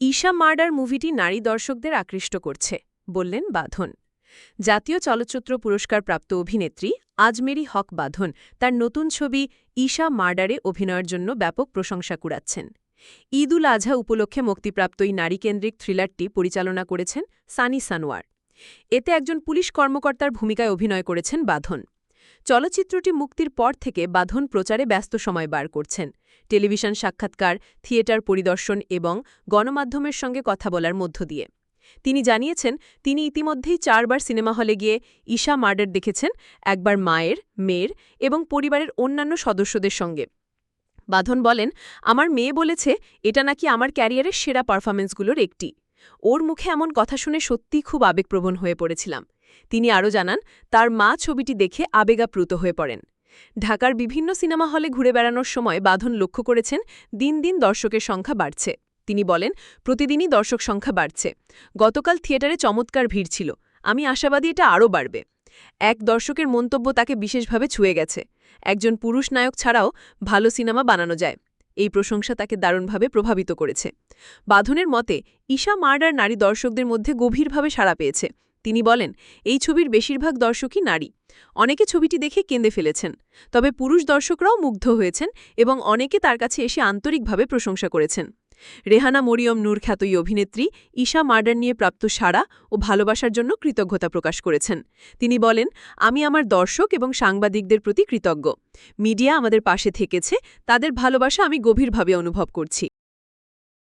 Isha murder মুভিটি নারী দর্শকদের আকৃষ্ট করছে, বললেন বাঁধন। জাতীয় চলচ্চিত্র পুরস্কারপ্রাপ্ত অভিনেত্রী আজমেরি হক বাঁধন তার নতুন ছবি ঈশা মার্ডারে অভিনয়ের জন্য ব্যাপক প্রশংসা কুড়াচ্ছেন। ঈদ উল আজহা উপলক্ষে মুক্তিপ্রাপ্ত এই নারীকেন্দ্রিক থ্রিলারটি পরিচালনা করেছেন সানি সানোয়ার। এতে একজন পুলিশ কর্মকর্তার ভূমিকায় অভিনয় করেছেন বাঁধন। চলচ্চিত্রটি মুক্তির পর থেকে বাঁধন প্রচারে ব্যস্ত সময় বার করছেন। টেলিভিশন সাক্ষাৎকার, থিয়েটার পরিদর্শন এবং গণমাধ্যমের সঙ্গে কথা বলার মধ্য দিয়ে। তিনি জানিয়েছেন, তিনি ইতিমধ্যেই চারবার সিনেমা হলে গিয়ে ঈশা মার্ডার দেখেছেন, একবার মায়ের, মেয়ের এবং পরিবারের অন্যান্য সদস্যদের সঙ্গে। বাঁধন বলেন, আমার মেয়ে বলেছে, এটা নাকি আমার ক্যারিয়ারের সেরা পারফরমেন্সগুলোর একটি। ওর মুখে এমন কথা শুনে সত্যিই খুব আবেগপ্রবণ হয়ে পড়েছিলাম। তিনি আরও জানান, তার মা ছবিটি দেখে আবেগাপ্লুত হয়ে পড়েন। ঢাকার বিভিন্ন সিনেমা হলে ঘুরে বেড়ানোর সময় বাঁধন লক্ষ্য করেছেন, দিন দিন দর্শকের সংখ্যা বাড়ছে। তিনি বলেন, প্রতিদিনই দর্শক সংখ্যা বাড়ছে। গতকাল থিয়েটারে চমৎকার ভিড় ছিল। আমি আশাবাদী এটা আরও বাড়বে। এক দর্শকের মন্তব্য তাকে বিশেষভাবে ছুঁয়ে গেছে। একজন পুরুষ নায়ক ছাড়াও ভালো সিনেমা বানানো যায়। এই প্রশংসা তাকে দারুণভাবে প্রভাবিত করেছে। বাঁধনের মতে, ঈশা মার্ডার নারী দর্শকদের মধ্যে গভীরভাবে সাড়া পেয়েছে। তিনি বলেন, এই ছবির বেশিরভাগ দর্শকই নারী। অনেকে ছবিটি দেখে কেঁদে ফেলেছেন। তবে পুরুষ দর্শকরাও মুগ্ধ হয়েছেন এবং অনেকে তার কাছে এসে আন্তরিকভাবে প্রশংসা করেছেন। রেহানা মরিয়ম নূর খ্যাত এই অভিনেত্রী ঈশা মার্ডার নিয়ে প্রাপ্ত সাড়া ও ভালোবাসার জন্য কৃতজ্ঞতা প্রকাশ করেছেন। তিনি বলেন, আমি আমার দর্শক এবং সাংবাদিকদের প্রতি কৃতজ্ঞ। মিডিয়া আমাদের পাশে থেকেছে। তাদের ভালোবাসা আমি গভীরভাবে অনুভব করছি।